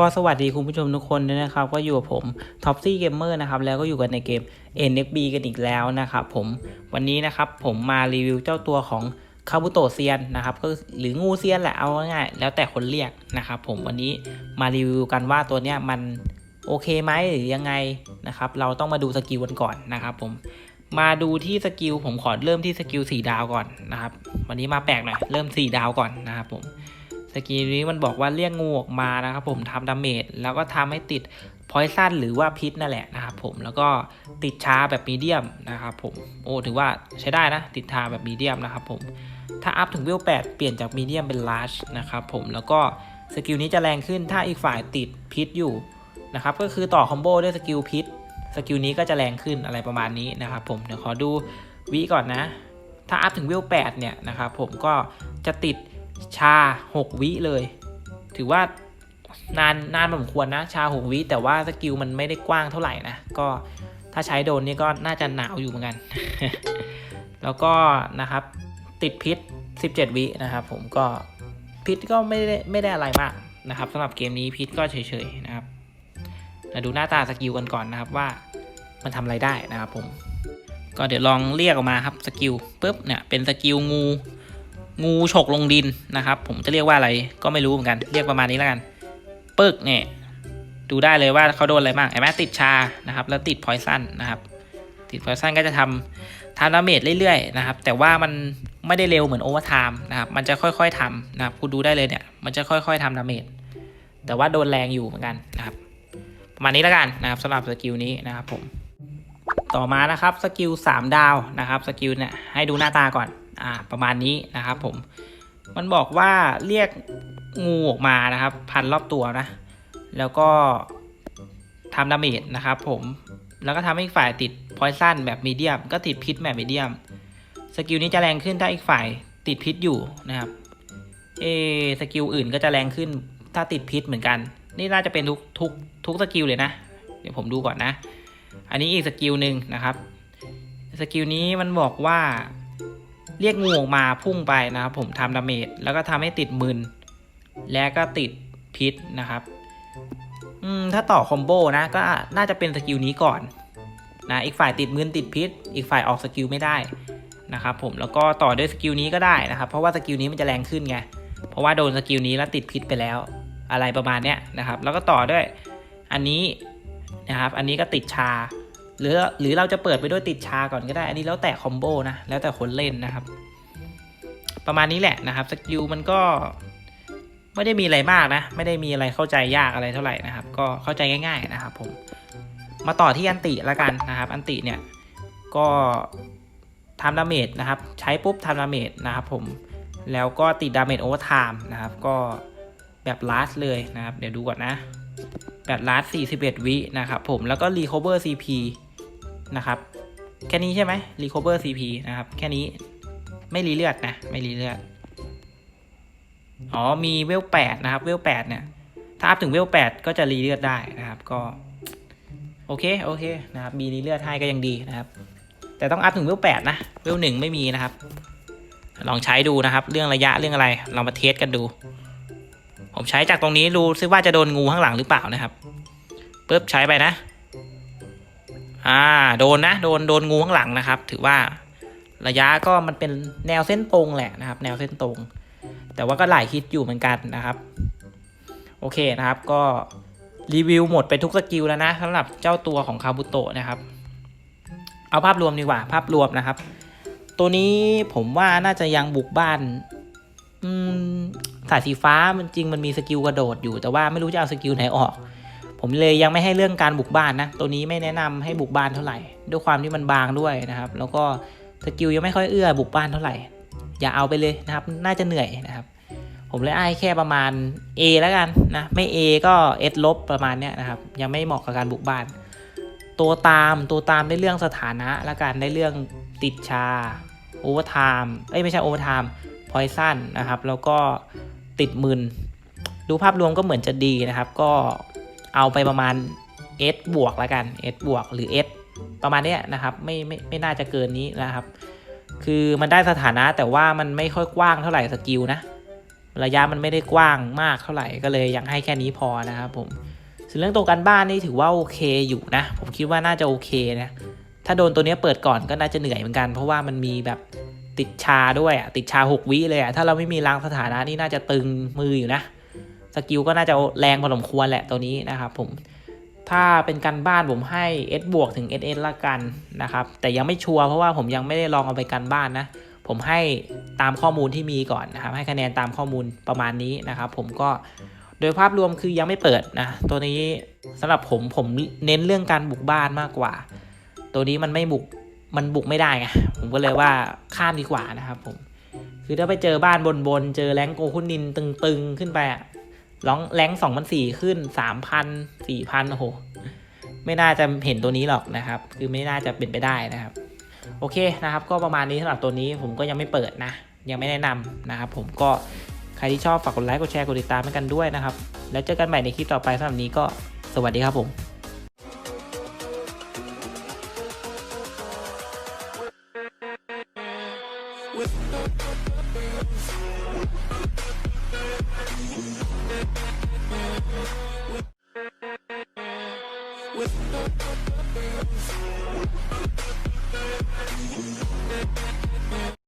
ก็สวัสดีคุณผู้ชมทุกคนด้วยนะครับ ก็อยู่กับผมท็อปซี่เกมเมอร์นะครับ แล้วก็อยู่กันในเกม NFB กันอีกแล้วนะครับผมวันนี้นะครับผมมารีวิวเจ้าตัวของคาบุโตเซียนนะครับก็หรืองูเซียนแหละเอาง่ายๆแล้วแต่คนเรียกนะครับผมวันนี้มารีวิวกันว่าตัวเนี้ยมันโอเคไหมหรือยังไงนะครับเราต้องมาดูสกิลกันก่อนนะครับผมมาดูที่สกิลผมขอเริ่มที่สกิล4ดาวก่อนนะครับวันนี้มาแปลกหน่อยเริ่ม 4 ดาวก่อนนะครับผม สกิลนี้มันบอกว่าเรียกงูออกมานะครับผมทำดาเมจแล้วก็ทำให้ติดพอยซันหรือว่าพิษนั่นแหละนะครับผมแล้วก็ติดชาแบบมีเดียมนะครับผมโอ้ถือว่าใช้ได้นะ ติดชาแบบมีเดียมนะครับผมถ้าอัพถึงเวล8เปลี่ยนจากมีเดียมเป็นลาร์จนะครับผมแล้วก็สกิลนี้จะแรงขึ้นถ้าอีกฝ่ายติดพิษอยู่นะครับก็คือต่อคอมโบด้วยสกิลพิษสกิลนี้ก็จะแรงขึ้นอะไรประมาณนี้นะครับผมเดี๋ยวขอดูวิก่อนนะ ถ้าอัพถึงเวล8เนี่ยนะครับผมก็จะติด ชา 6 วิเลย ถือว่านานนานพอสมควรนะ ชา 6 วิแต่ว่าสกิลมันไม่ได้กว้างเท่าไหร่นะ ก็ถ้าใช้โดนนี่ก็น่าจะหนาวอยู่เหมือนกัน แล้วก็นะครับติดพิษ 17 วินะครับผมก็พิษก็ไม่ได้ไม่ได้อะไรมากนะครับสำหรับเกมนี้พิษก็เฉยๆนะครับมาดูหน้าตาสกิลกันก่อนนะครับว่ามันทำอะไรได้นะครับผม ก็เดี๋ยวลองเรียกออกมาครับสกิลปุ๊บเนี่ยเป็นสกิลงู งูฉกลงดินนะครับ ผมจะเรียกว่าอะไรก็ไม่รู้เหมือนกัน เรียกประมาณนี้แล้วกันปึกเนี่ยดูได้เลยว่าเขาโดนอะไรบ้างเห็นไหมติดชานะครับ แล้วติดพอยซันนะครับติดพอยซันก็จะทำทำดาเมจเรื่อยๆนะครับ แต่ว่ามันไม่ได้เร็วเหมือนโอเวอร์ไทม์นะครับ มันจะค่อยๆทำนะครับ คุณดูได้เลยเนี่ย มันจะค่อยๆทำดาเมจ แต่ว่าโดนแรงอยู่เหมือนกันนะครับ ประมาณนี้แล้วกันนะครับสำหรับสกิลนี้นะครับผม ต่อมานะครับสกิล3ดาวนะครับสกิลเนี่ยให้ดูหน้าตาก่อน อ่าประมาณนี้นะครับผมมันบอกว่าเรียกงูออกมานะครับ พันรอบตัวนะ แล้วก็ทำดาเมจนะครับผมแล้วก็ทำให้อีกฝ่ายติดพอยซันแบบมีเดียม ก็ติดพิษแบบมีเดียม สกิลนี้จะแรงขึ้นถ้าอีกฝ่ายติดพิษอยู่นะครับเอสกิลอื่นก็จะแรงขึ้นถ้าติดพิษเหมือนกัน นี่น่าจะเป็นทุกทุกทุกสกิลเลยนะ เดี๋ยวผมดูก่อนนะ อันนี้อีกสกิลหนึ่งนะครับ สกิลนี้มันบอกว่า เรียกงูออกมาพุ่งไปนะครับผมทำดาเมจแล้วก็ทำให้ติดมึน และก็ติดพิษนะครับถ้าต่อคอมโบนะก็น่าจะเป็นสกิลนี้ก่อนนะอีกฝ่ายติดมึนติดพิษ อีกฝ่ายออกสกิลไม่ได้นะครับผมแล้วก็ต่อด้วยสกิลนี้ก็ได้นะครับเพราะว่าสกิลนี้มันจะแรงขึ้นไงเพราะว่าโดนสกิลนี้แล้วติดพิษไปแล้วอะไรประมาณเนี้ยนะครับ แล้วก็ต่อด้วยอันนี้นะครับ อันนี้ก็ติดชา หรือหรือเราจะเปิดไปด้วยติดชาก่อนก็ได้ อันนี้แล้วแต่คอมโบนะ แล้วแต่คนเล่นนะครับ ประมาณนี้แหละนะครับสกิลมันก็ไม่ได้มีอะไรมากนะ ไม่ได้มีอะไรเข้าใจยากอะไรเท่าไหร่นะครับ ก็เข้าใจง่ายๆนะครับผม มาต่อที่อันติละกันนะครับ อันติเนี่ยก็ทำดาเมจนะครับ ใช้ปุ๊บทำดาเมจนะครับผม แล้วก็ติดดาเมจโอเวอร์ไทม์นะครับ ก็แบบลาสเลยนะครับ เดี๋ยวดูก่อนนะแบบลาส41 วินะครับผม แล้วก็ recover CP นะครับ แค่นี้ใช่ไหม recover CP นะครับ แค่นี้ไม่รีเลือดนะ ไม่รีเลือด อ๋อ มีเวล8นะครับ เวล8เนี่ย ถ้าอัพถึงเวล8ก็จะรีเลือดได้นะครับ ก็ โอเค โอเคนะครับ มีรีเลือดให้ก็ยังดีนะครับ แต่ต้องอัพถึงเวล8นะ เวล1ไม่มีนะครับ ลองใช้ดูนะครับ เรื่องระยะเรื่องอะไร เรามาเทสกันดู ผมใช้จากตรงนี้ดูซิว่าจะโดนงูข้างหลังหรือเปล่านะครับปึ๊บใช้ไปนะ อ่าโดนนะโดนโดนงูข้างหลังนะครับ ถือว่าระยะก็มันเป็นแนวเส้นตรงแหละนะครับ แนวเส้นตรง แต่ว่าก็หลายฮิตอยู่เหมือนกันนะครับ โอเคนะครับก็รีวิวหมดไปทุกสกิลแล้วนะสำหรับเจ้าตัวของคาบุโตะนะครับ เอาภาพรวมดีกว่า ภาพรวมนะครับ ตัวนี้ผมว่าน่าจะยังบุกบ้านสายสีฟ้ามันจริงมันมีสกิลกระโดดอยู่ แต่ว่าไม่รู้จะเอาสกิลไหนออก ผมเลยยังไม่ให้เรื่องการบุกบ้านนะ ตัวนี้ไม่แนะนำให้บุกบ้านเท่าไหร่ ด้วยความที่มันบางด้วยนะครับ แล้วก็สกิลยังไม่ค่อยเอื้อบุกบ้านเท่าไหร่ อย่าเอาไปเลยนะครับ น่าจะเหนื่อยนะครับ ผมเลยให้แค่ประมาณ A แล้วกันนะ ไม่ A ก็ S ลบประมาณเนี้ยนะครับ ยังไม่เหมาะกับการบุกบ้าน ตัวตามตัวตามได้เรื่องสถานะและการได้เรื่องติดชาโอเวอร์ไทม์เอ้ยไม่ใช่โอเวอร์ไทม์พอยซันนะครับ แล้วก็ติดมึนดูภาพรวมก็เหมือนจะดีนะครับ ก็ เอาไปประมาณ S บวกแล้วกัน S บวกหรือ S ประมาณเนี้ยนะครับ ไม่ไม่ไม่น่าจะเกินนี้นะครับ คือมันได้สถานะแต่ว่ามันไม่ค่อยกว้างเท่าไหร่สกิลนะระยะมันไม่ได้กว้างมากเท่าไหร่ก็เลยยังให้แค่นี้พอนะครับผมส่วนเรื่องตัวการบ้านนี่ถือว่าโอเคอยู่นะ ผมคิดว่าน่าจะโอเคนะถ้าโดนตัวเนี้ยเปิดก่อนก็น่าจะเหนื่อยเหมือนกัน เพราะว่ามันมีแบบติดชาด้วยอะติดชาหกวิเลยอะถ้าเราไม่มีล้างสถานะนี่น่าจะตึงมืออยู่นะ สกิลก็น่าจะแรงพอสมควรแหละตัวนี้นะครับผมถ้าเป็นการบ้านผมให้ S บวกถึง SS ละกันนะครับ แต่ยังไม่ชัวร์เพราะว่าผมยังไม่ได้ลองเอาไปกันบ้านนะ ผมให้ตามข้อมูลที่มีก่อนนะครับ ให้คะแนนตามข้อมูลประมาณนี้นะครับ ผมก็โดยภาพรวมคือยังไม่เปิดนะ ตัวนี้สำหรับผมผมเน้นเรื่องการบุกบ้านมากกว่า ตัวนี้มันไม่บุกมันบุกไม่ได้ไงผมก็เลยว่าข้ามดีกว่านะครับ ผม คือถ้าไปเจอบ้านบนๆเจอแรงโกคุนินตึงๆขึ้นไปอะ ร้องแรงสองพันสี่ขึ้นสามพันสี่พันโอ้โห ไม่น่าจะเห็นตัวนี้หรอกนะครับ คือไม่น่าจะเป็นไปได้นะครับ โอเคนะครับ ก็ประมาณนี้สำหรับตัวนี้ผมก็ยังไม่เปิดนะ ยังไม่แนะนำนะครับ ผมก็ใครที่ชอบฝากกดไลค์กดแชร์กดติดตามให้กันด้วยนะครับ แล้วเจอกันใหม่ในคลิปต่อไปสำหรับนี้ก็สวัสดีครับผม